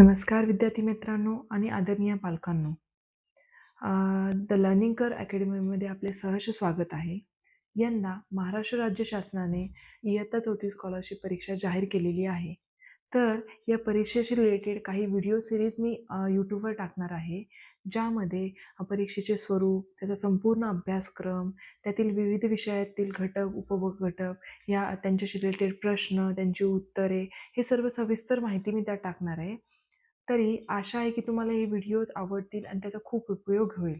नमस्कार विद्यार्थी मित्रांनो आणि आदरणीय पालकांनो. द लर्निंग कर अकॅडमीमध्ये आपले सहर्ष स्वागत आहे. यंदा महाराष्ट्र राज्य शासनाने इयत्ता चौथी स्कॉलरशिप परीक्षा जाहीर केलेली आहे. तर या परीक्षेशी रिलेटेड काही व्हिडिओ सिरीज मी यूट्यूबवर टाकणार आहे. ज्यामध्ये परीक्षेचे स्वरूप त्याचा संपूर्ण अभ्यासक्रम त्यातील विविध विषयातील घटक उपभोग घटक या त्यांच्याशी रिलेटेड प्रश्न त्यांची उत्तरे हे सर्व सविस्तर माहिती मी त्यात टाकणार आहे. तरी आशा आहे की तुम्हाला हे व्हिडिओज आवडतील आणि त्याचा खूप उपयोग होईल.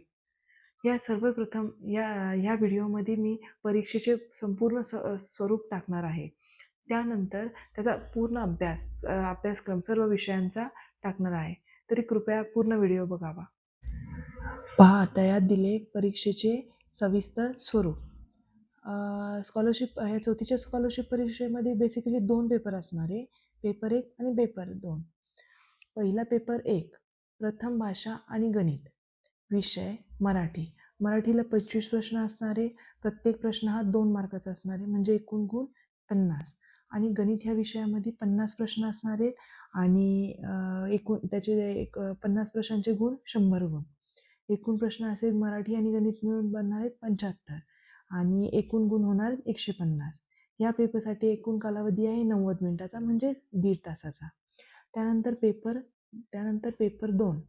या सर्वप्रथम या ह्या व्हिडिओमध्ये मी परीक्षेचे संपूर्ण स स्वरूप टाकणार आहे. त्यानंतर त्याचा पूर्ण अभ्यास अभ्यासक्रम सर्व विषयांचा टाकणार आहे. तरी कृपया पूर्ण व्हिडिओ बघावा. पहा आता यात दिले परीक्षेचे सविस्तर स्वरूप. स्कॉलरशिप ह्या चौथीच्या स्कॉलरशिप परीक्षेमध्ये बेसिकली दोन पेपर असणार आहे. पेपर एक आणि पेपर दोन. पहिला पेपर एक प्रथम भाषा आणि गणित. विषय मराठी. मराठीला पंचवीस प्रश्न असणारे प्रत्येक प्रश्न हा दोन मार्काचा असणार आहे म्हणजे एकूण गुण पन्नास. आणि गणित ह्या विषयामध्ये पन्नास प्रश्न असणार आहेत आणि एकूण त्याचे एक पन्नास प्रश्नांचे गुण शंभर गुण. एकूण प्रश्न असेल मराठी आणि गणित मिळून बनणार आहेत पंच्याहत्तर. आणि एकूण गुण होणार एकशे पन्नास. या पेपरसाठी एकूण कालावधी आहे नव्वद मिनिटाचा म्हणजे दीड तासाचा. त्यानंतर पेपर त्यानंतर पेपर दोन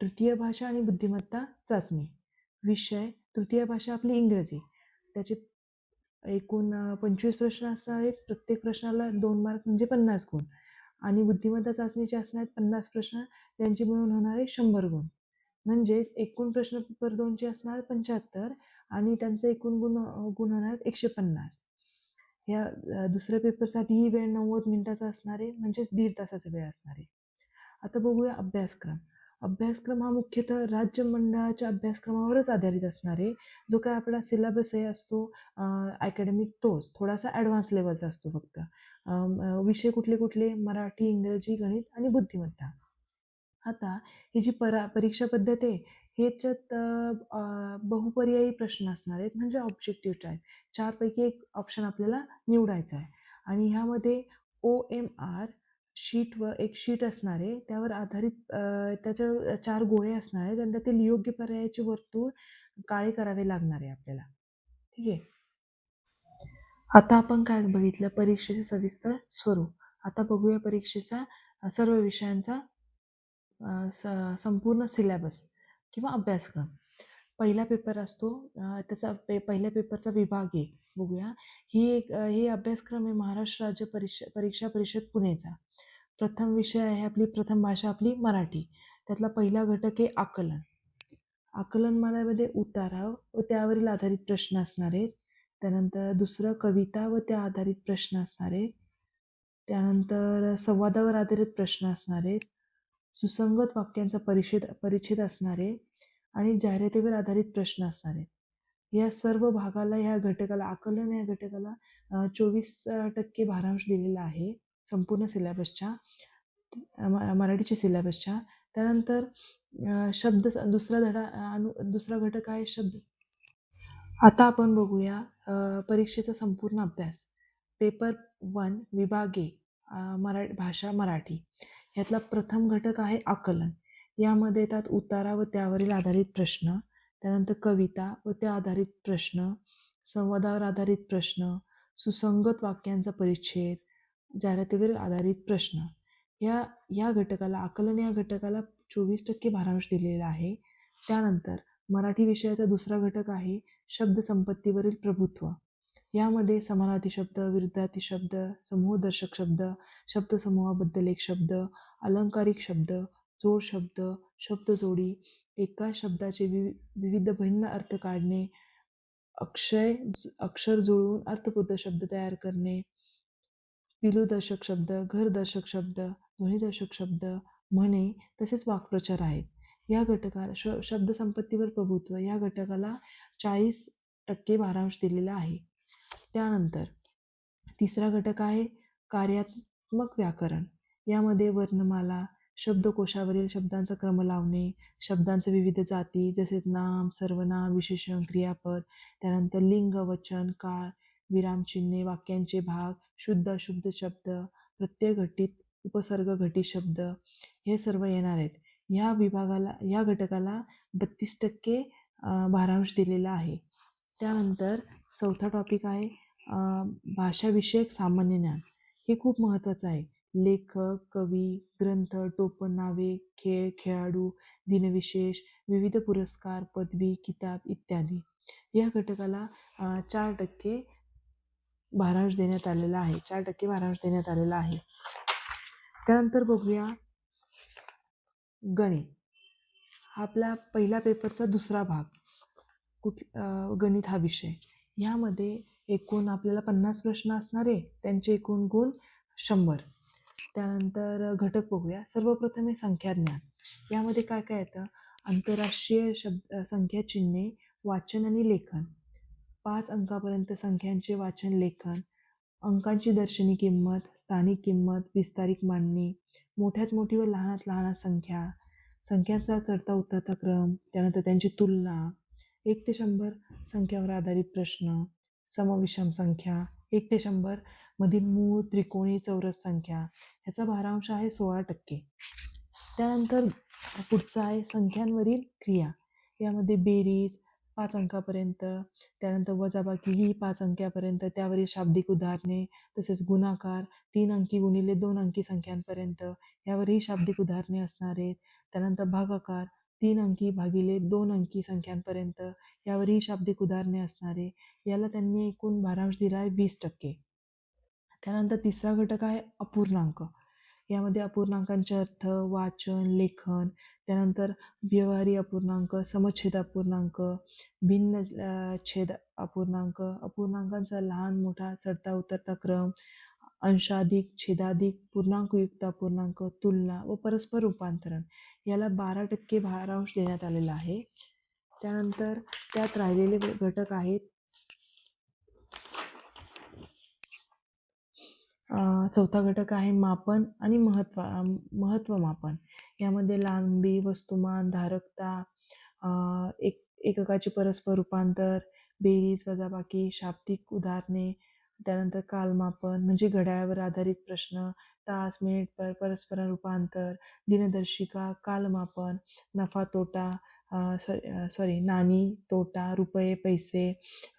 तृतीय भाषा आणि बुद्धिमत्ता चाचणी. विषय तृतीय भाषा आपली इंग्रजी. त्याचे एकूण पंचवीस प्रश्न असणार आहेत प्रत्येक प्रश्नाला दोन मार्क म्हणजे पन्नास गुण. आणि बुद्धिमत्ता चाचणीचे असणार आहेत पन्नास प्रश्न त्यांचे मिळून होणारे शंभर गुण. म्हणजेच एकूण प्रश्न पेपर दोनचे असणार पंच्याहत्तर आणि त्यांचे एकूण गुण गुण होणार आहेत एकशे पन्नास. ह्या दुसऱ्या पेपरसाठी ही वेळ नव्वद मिनिटाचा असणार आहे म्हणजेच दीड तासाचा वेळ असणार आहे. आता बघूया अभ्यासक्रम. अभ्यासक्रम हा मुख्यतः राज्य मंडळाच्या अभ्यासक्रमावरच आधारित असणार आहे. जो काय आपला सिलेबस असतो अकॅडमिक तोच थोडासा ॲडव्हान्स लेवलचा असतो फक्त. विषय कुठले कुठले? मराठी इंग्रजी गणित आणि बुद्धिमत्ता. आता ही जी परा परीक्षा पद्धत आहे ह्याच्यात बहुपर्यायी प्रश्न असणार आहेत. म्हणजे ऑब्जेक्टिव्ह टाईप चारपैकी एक ऑप्शन आपल्याला निवडायचा आहे. आणि ह्यामध्ये ओ एम आर शीटवर एक शीट असणार आहे. त्यावर आधारित त्याच्या त्याच्यावर चार गोळे असणार आहेत आणि त्यातील योग्य पर्यायाचे वर्तुळ काळे करावे लागणार आहे आपल्याला. ठीक आहे? आता आपण काय बघितलं? परीक्षेचे सविस्तर स्वरूप. आता बघूया परीक्षेचा सर्व विषयांचा स संपूर्ण सिलॅबस किंवा अभ्यासक्रम पहिला पेपर असतो त्याचा पे पहिल्या पेपरचा विभाग एक बघूया. ही एक हे अभ्यासक्रम आहे महाराष्ट्र राज्य परीक्षा परीक्षा परिषद पुणेचा. प्रथम विषय आहे आपली प्रथम भाषा आपली मराठी. त्यातला पहिला घटक आहे आकलन. आकलनमालामध्ये उतारा व त्यावरील आधारित प्रश्न असणार आहेत. त्यानंतर दुसरं कविता व त्या आधारित प्रश्न असणार आहेत. त्यानंतर संवादावर आधारित प्रश्न असणार आहेत. सुसंगत वाक्यांचा परिषेद परिच्छेद असणारे आणि जाहिरातीवर आधारित प्रश्न असणारे. या सर्व भागाला ह्या घटकाला आकलन या घटकाला चोवीस टक्के भारांश दिलेला आहे. संपूर्ण सिलॅबसच्या म- मराठीच्या सिलॅबसच्या त्यानंतर शब्द दुसरा धडा अनु दुसरा घटक आहे शब्द. आता आपण बघूया परीक्षेचा संपूर्ण अभ्यास. पेपर वन विभाग एक मरा भाषा मराठी. यातला प्रथम घटक आहे आकलन. यामध्ये येतात उतारा व त्यावरील आधारित प्रश्न त्यानंतर कविता व त्या आधारित प्रश्न संवादावर आधारित प्रश्न सुसंगत वाक्यांचा परिच्छेद जाहिरातीवर आधारित प्रश्न. या या घटकाला आकलन या घटकाला चोवीस टक्के भारांश दिलेला आहे. त्यानंतर मराठी विषयाचा दुसरा घटक आहे शब्दसंपत्तीवरील प्रभुत्व. यामध्ये समानार्थी शब्द विरुद्धार्थी शब्द समूहदर्शक शब्द शब्दसमूहाबद्दल एक शब्द अलंकारिक शब्द जोड शब्द शब्दजोडी एका शब्दाचे विवि विविध भिन्न अर्थ काढणे अक्षय अक्षर जुळवून अर्थपूर्ण शब्द तयार करणे पिलूदर्शक शब्द घरदर्शक शब्द ध्वनिदर्शक शब्द म्हणे तसेच वाक्प्रचार आहेत. या घटकाला श शब्दसंपत्तीवर प्रभुत्व या घटकाला चाळीस टक्के भारांश दिलेला आहे. त्यानंतर तिसरा घटक आहे कार्यात्मक व्याकरण. यामध्ये वर्णमाला शब्दकोशावरील शब्दांचा क्रम लावणे शब्दांचे विविध जाती जसे नाम सर्वनाम विशेषण क्रियापद त्यानंतर लिंग वचन काळ विरामचिन्हे वाक्यांचे भाग शुद्ध अशुद्ध शब्द प्रत्यय घटित उपसर्ग घटित शब्द हे सर्व येणार आहेत. ह्या विभागाला ह्या घटकाला बत्तीस टक्के भारांश दिलेला आहे. त्यानंतर चौथा टॉपिक आहे भाषाविषयक सामान्य ज्ञान. हे खूप महत्त्वाचं आहे. लेखक कवी ग्रंथ टोपण नावे खेळ खेळाडू दिनविशेष विविध पुरस्कार पदवी किताब इत्यादी. या घटकाला चार टक्के भारांश देण्यात आलेला आहे. चार टक्के भारांश देण्यात आलेला आहे. त्यानंतर बघूया गणित. हा आपला पहिला पेपरचा दुसरा भाग. कुठ गणित हा विषय. ह्यामध्ये एकूण आपल्याला पन्नास प्रश्न असणारे त्यांचे एकूण गुण शंभर. त्यानंतर घटक बघूया. सर्वप्रथम आहे संख्या ज्ञान यामध्ये काय काय येतं? आंतरराष्ट्रीय शब्द संख्या चिन्हे वाचन आणि लेखन. पाच अंकापर्यंत संख्यांचे वाचन लेखन. अंकांची दर्शनी किंमत स्थानिक किंमत विस्तारित मांडणी. मोठ्यात मोठी व लहानात लहान संख्या. संख्यांचा चढता उतरता क्रम. त्यानंतर त्यांची तुलना. एक ते शंभर संख्यावर आधारित प्रश्न. समविषम संख्या. एक ते शंभर मधील मूळ त्रिकोणी चौरस संख्या ह्याचा भारांश आहे सोळा टक्के. त्यानंतर पुढचा आहे संख्यांवरील क्रिया. यामध्ये बेरीज पाच अंकापर्यंत त्यानंतर वजाबाकी ही पाच अंक्यापर्यंत त्यावरील शाब्दिक उदाहरणे तसेच गुणाकार तीन अंकी गुणिले दोन अंकी संख्यांपर्यंत यावरही शाब्दिक उदाहरणे असणार. आहेत त्यानंतर भागाकार तीन अंकी भागिले दोन अंकी संख्यांपर्यंत यावरही शाब्दिक उदाहरणे असणारे. याला त्यांनी एकूण भारांश दिला आहे वीस टक्के. त्यानंतर तिसरा घटक आहे अपूर्णांक. यामध्ये अपूर्णांकांचे अर्थ वाचन लेखन त्यानंतर व्यवहारी अपूर्णांक समच्छेद अपूर्णांक भिन्न छेद अपूर्णांक अपूर्णांकांचा लहान मोठा चढता उतरता क्रम अंशाधिक छेदाधिक पूर्णांकयुक्त अपूर्णांक तुलना व परस्पर रूपांतरण. याला बारा टक्के भारांश देण्यात आलेला आहे. त्यानंतर त्यात राहिलेले घटक आहेत चौथा घटक आहे मापन आणि महत्त्व महत्त्वमापन यामध्ये लांबी वस्तुमान धारकता एक एककाचे परस्पर रूपांतर बेरीज वजाबाकी शाब्दिक उदाहरणे त्यानंतर कालमापन म्हणजे घड्याळावर आधारित प्रश्न तास मिनिट पर परस्पर रूपांतर दिनदर्शिका कालमापन नफा तोटा सॉरी सॉरी नाणी तोटा रुपये पैसे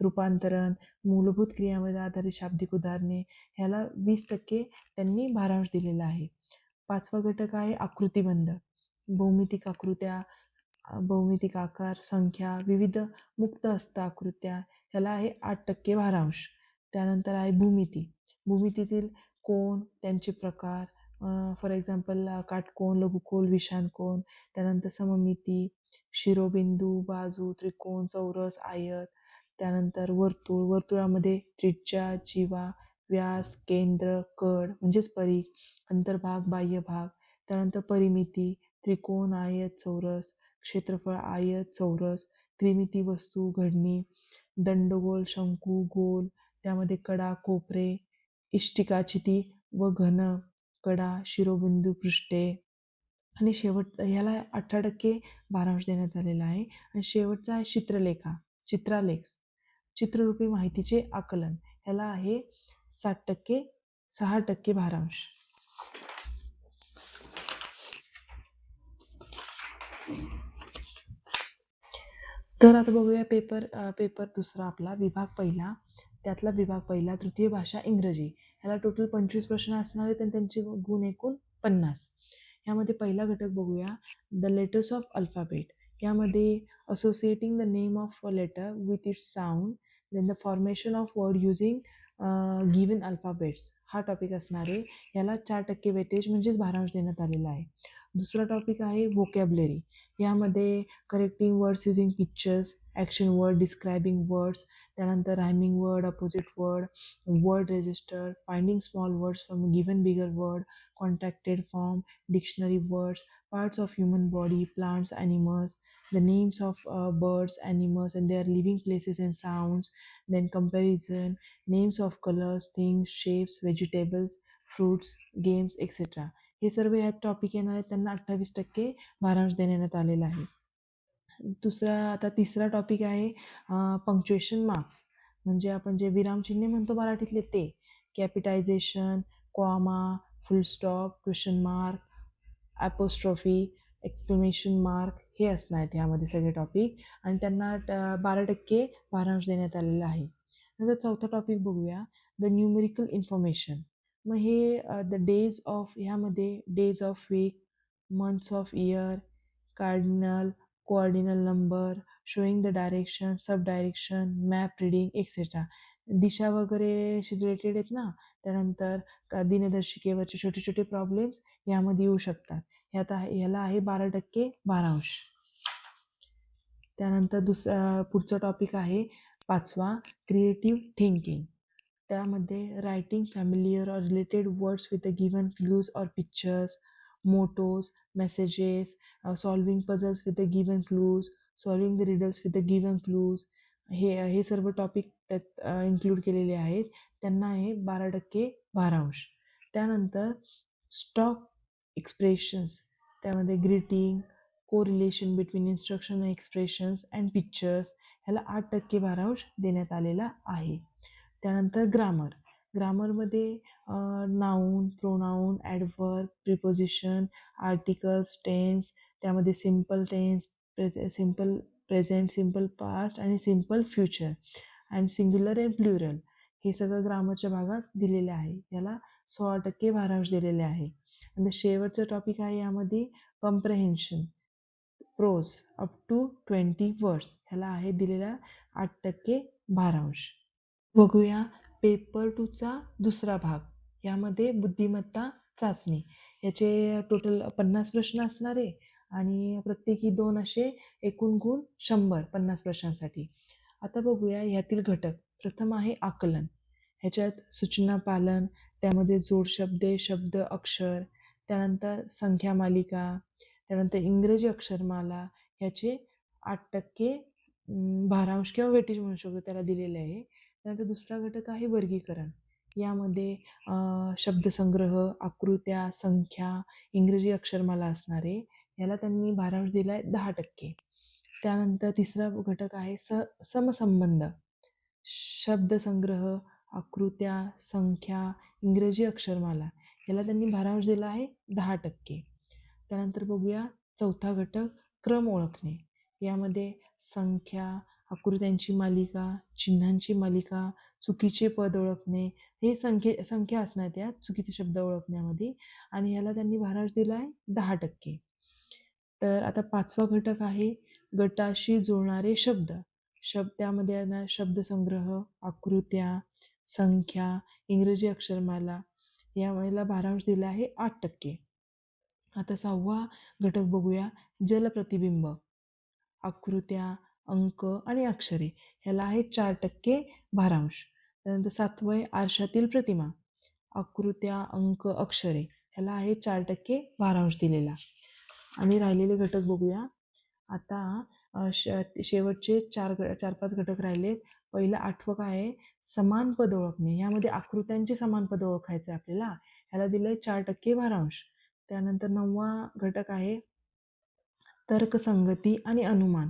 रूपांतरण मूलभूत क्रियामध्ये आधारित शाब्दिक उदाहरणे ह्याला वीस टक्के त्यांनी भारांश दिलेला आहे. पाचवा घटक आहे आकृतिबंध. भौमितिक आकृत्या भौमितिक आकार संख्या विविध मुक्त हस्त आकृत्या ह्याला आहे आठ टक्के भारांश. त्यानंतर आहे भूमिती. भूमितीतील कोण त्यांचे प्रकार फॉर एक्झाम्पल काटकोन लघुकोन विषाणकोन त्यानंतर सममिती शिरोबिंदू बाजू त्रिकोण चौरस आयत त्यानंतर वर्तुळ. वर्तुळामध्ये त्रिज्या जीवा व्यास केंद्र कड म्हणजेच परी अंतर्भाग बाह्य भाग त्यानंतर परिमिती त्रिकोण आयत चौरस क्षेत्रफळ आयत चौरस त्रिमिती वस्तू घडणी दंडगोल शंकू गोल त्यामध्ये कडा कोपरे इष्टिकाचिती व घन. कडा शिरोबिंदू पृष्ठे आणि शेवट ह्याला अठरा टक्के भारांश देण्यात आलेला आहे. आणि शेवटचा आहे चित्रलेखा चित्रालेख चित्ररूपी माहितीचे आकलन. ह्याला आहे साठ टक्के सहा टक्के भारांश तर आता बघूया पेपर पेपर दुसरा आपला विभाग पहिला. त्यातला विभाग पहिला तृतीय भाषा इंग्रजी. ह्याला टोटल पंचवीस प्रश्न असणार आहेत आणि त्यांचे गुण एकूण पन्नास. यामध्ये पहिला घटक बघूया. द लेटर्स ऑफ अल्फाबेट यामध्ये associating the name of a letter with its sound then the formation of word using given alphabets हा टॉपिक असणार आहे. याला चार टक्के वेटेज म्हणजेच भारांश देण्यात आलेला आहे. दुसरा टॉपिक आहे व्होकॅबलरी यामध्ये correcting words using pictures action word describing words त्यानंतर rhyming word opposite word word register finding small words from given bigger word contacted form dictionary words parts of human body plants animals the names of uh, birds animals and their living places and sounds then comparison names of colors things shapes vegetables fruits games etc हे सर्व यात topic येणार आहेत. त्यांना अठ्ठावीस टक्के भारांश देण्यात आलेला आहे. दुसरा आता तिसरा टॉपिक आहे पंक्च्युएशन मार्क्स म्हणजे आपण जे विरामचिन्हे म्हणतो मराठीतले ते. Capitalisation comma full stop question mark apostrophe exclamation mark हे असणार आहेत ह्यामध्ये सगळे टॉपिक आणि त्यांना ट- बारा टक्के भारांश देण्यात आलेला आहे. नंतर चौथा टॉपिक बघूया. द न्यूमेरिकल इन्फॉर्मेशन मग हे द डेज ऑफ ह्यामध्ये days of week months of year cardinal coordinal number showing the direction sub direction map reading etcetera दिशा वगैरे रिलेटेड आहेत ना त्यानंतर का दिनदर्शिकेवरचे छोटे छोटे प्रॉब्लेम्स यामध्ये येऊ शकतात. ह्यात आहे ह्याला आहे बारा टक्के बारांश त्यानंतर दुसरा पुढचा पुढचं टॉपिक आहे पाचवा क्रिएटिव्ह थिंकिंग त्यामध्ये writing familiar or related words with the given clues or pictures mottos messages solving puzzles with the given clues solving the riddles with the given clues हे हे सर्व टॉपिक त्यात इन्क्लूड केलेले आहेत. त्यांना आहे बारा टक्के भारांश त्यानंतर स्टॉक एक्सप्रेशन्स त्यामध्ये greeting correlation between instruction expressions and pictures ह्याला आठ टक्के भारांश देण्यात आलेला आहे. त्यानंतर grammar. ग्रामरमध्ये noun pronoun adverb preposition articles tense त्यामध्ये simple tense present simple present simple past आणि simple future and singular and plural हे सगळं ग्रामरच्या भागात दिलेले आहे. याला सोळा टक्के भारांश दिलेले आहे. आणि शेवटचं टॉपिक आहे यामध्ये comprehension prose up to twenty words ह्याला आहे दिलेला आठ टक्के भारांश. बघूया पेपर टूचा दुसरा भाग. यामध्ये बुद्धिमत्ता चाचणी. याचे टोटल पन्नास प्रश्न असणार आहे आणि प्रत्येकी दोन असे एकूण गुण शंभर पन्नास प्रश्नांसाठी. आता बघूया ह्यातील घटक. प्रथम आहे आकलन. ह्याच्यात सूचना पालन त्यामध्ये जोड शब्दे शब्द अक्षर त्यानंतर संख्या मालिका त्यानंतर इंग्रजी अक्षरमाला ह्याचे आठ टक्के भारांश किंवा वेटेज म्हणू शकतो त्याला दिलेले आहे. त्यानंतर दुसरा घटक आहे वर्गीकरण. यामध्ये शब्दसंग्रह आकृत्या संख्या इंग्रजी अक्षरमाला असणारे याला त्यांनी भारांश दिला आहे दहा टक्के. त्यानंतर तिसरा घटक आहे स समसंबंध. शब्दसंग्रह आकृत्या संख्या इंग्रजी अक्षरमाला याला त्यांनी भारांश दिला आहे दहा टक्के. त्यानंतर बघूया चौथा घटक क्रम ओळखणे. यामध्ये संख्या आकृत्यांची मालिका चिन्हांची मालिका चुकीचे पद ओळखणे हे संख्ये संख्या असणार त्यात चुकीचे शब्द ओळखण्यामध्ये. आणि ह्याला त्यांनी भारांश दिला आहे दहा टक्के. तर आता पाचवा घटक आहे गटाशी जुळणारे शब्द. शब्द त्यामध्ये येणार शब्दसंग्रह आकृत्या संख्या इंग्रजी अक्षरमाला याला भारांश दिला आहे आठ टक्के. आता सहावा घटक बघूया जलप्रतिबिंब. आकृत्या अंक आणि अक्षरे ह्याला आहे चार टक्के भारांश. त्यानंतर सातवं आहे आरशातील प्रतिमा आकृत्या अंक अक्षरे ह्याला आहे चार टक्के भारांश दिलेला. आणि राहिलेले घटक बघूया. आता श शेवटचे चार ग चार पाच घटक राहिले. पहिलं आठवं काय आहे समान पद ओळखणे यामध्ये आकृत्यांचे समान पद ओळखायचं आहे आपल्याला. ह्याला दिलं आहे चार टक्के भारांश. त्यानंतर नववा घटक आहे तर्कसंगती आणि अनुमान.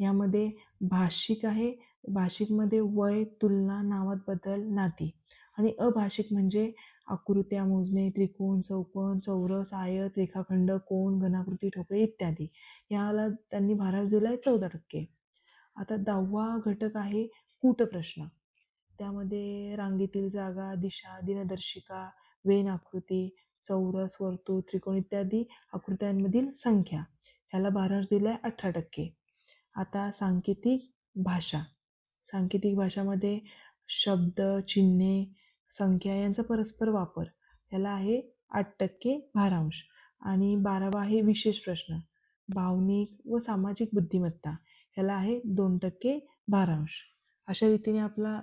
यामध्ये भाषिक आहे भाषिकमध्ये वय तुलना नावात बदल नाती. आणि अभाषिक म्हणजे आकृत्या मोजणे त्रिकोण चौकोन चौरस आयत रेखाखंड कोण घनाकृती ठोकळे इत्यादी. याला त्यांनी भारांश दिला आहे चौदा टक्के. आता दहावा घटक आहे कूटप्रश्न. त्यामध्ये रांगेतील जागा दिशा दिनदर्शिका वेन आकृती चौरस वर्तुळ त्रिकोण इत्यादी आकृत्यांमधील संख्या. ह्याला भारांश दिला आहे अठरा टक्के. आता सांकेतिक भाषा. सांकेतिक भाषामध्ये शब्द चिन्हे संख्या यांचा परस्पर वापर. ह्याला आहे आठ टक्के भारांश. आणि बारावा आहे विशेष प्रश्न. भावनिक व सामाजिक बुद्धिमत्ता. ह्याला आहे दोन टक्के भारांश. अशा रीतीने आपला